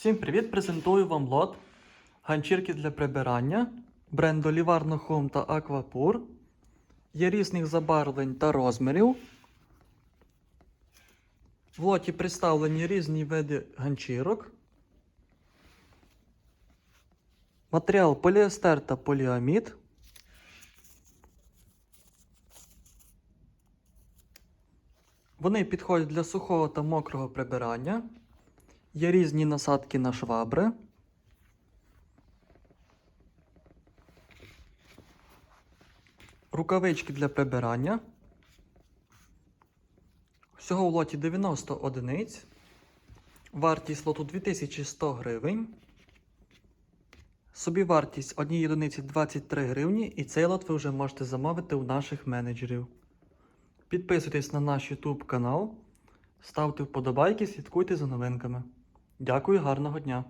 Всім привіт! Презентую вам лот ганчірки для прибирання бренду Livarno Home та Aquapur. Є різних забарвлень та розмірів. В лоті представлені різні види ганчірок. Матеріал поліестер та поліамід. Вони підходять для сухого та мокрого прибирання. Є різні насадки на швабри. Рукавички для прибирання. Всього в лоті 90 одиниць. Вартість лоту 2100 гривень. Собівартість однієї одиниці 23 гривні, і цей лот ви вже можете замовити у наших менеджерів. Підписуйтесь на наш YouTube канал, ставте вподобайки, слідкуйте за новинками. Дякую, гарного дня!